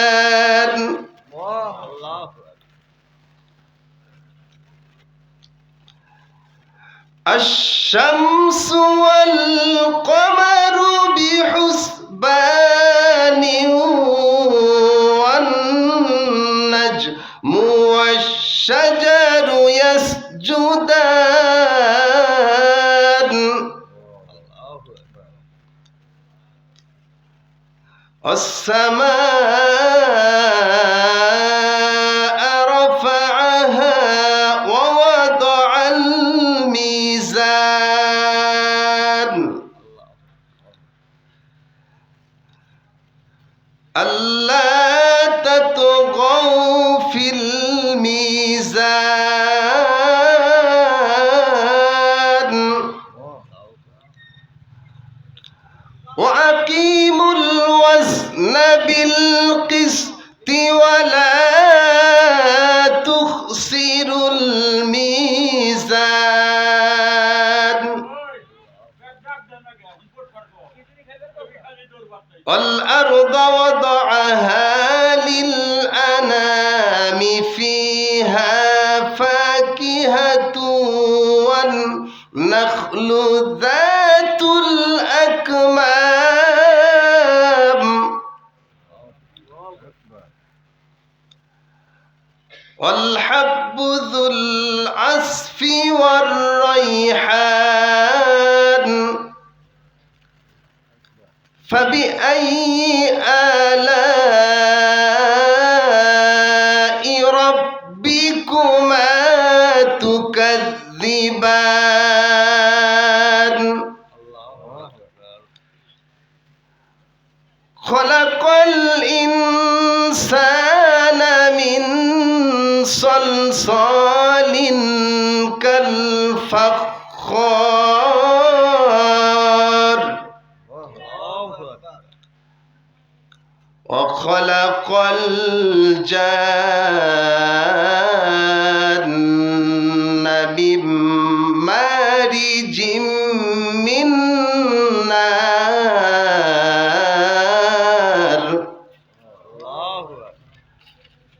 البيان الله الشمس والقمر بحسبان والنجم والشجر والسماء رفعها ووضع الميزان. ألا تطغوا في الميزان. الوزن بالقسط ولا تخسروا الميزان. والأرض وضعها للأنام فيها فاكهة والنخل ذات والحب ذو العصف والريحان. فبأي آلاء ربكما تكذبان؟ خلق الإنسان من صلصال كالفخار. وخلق الجان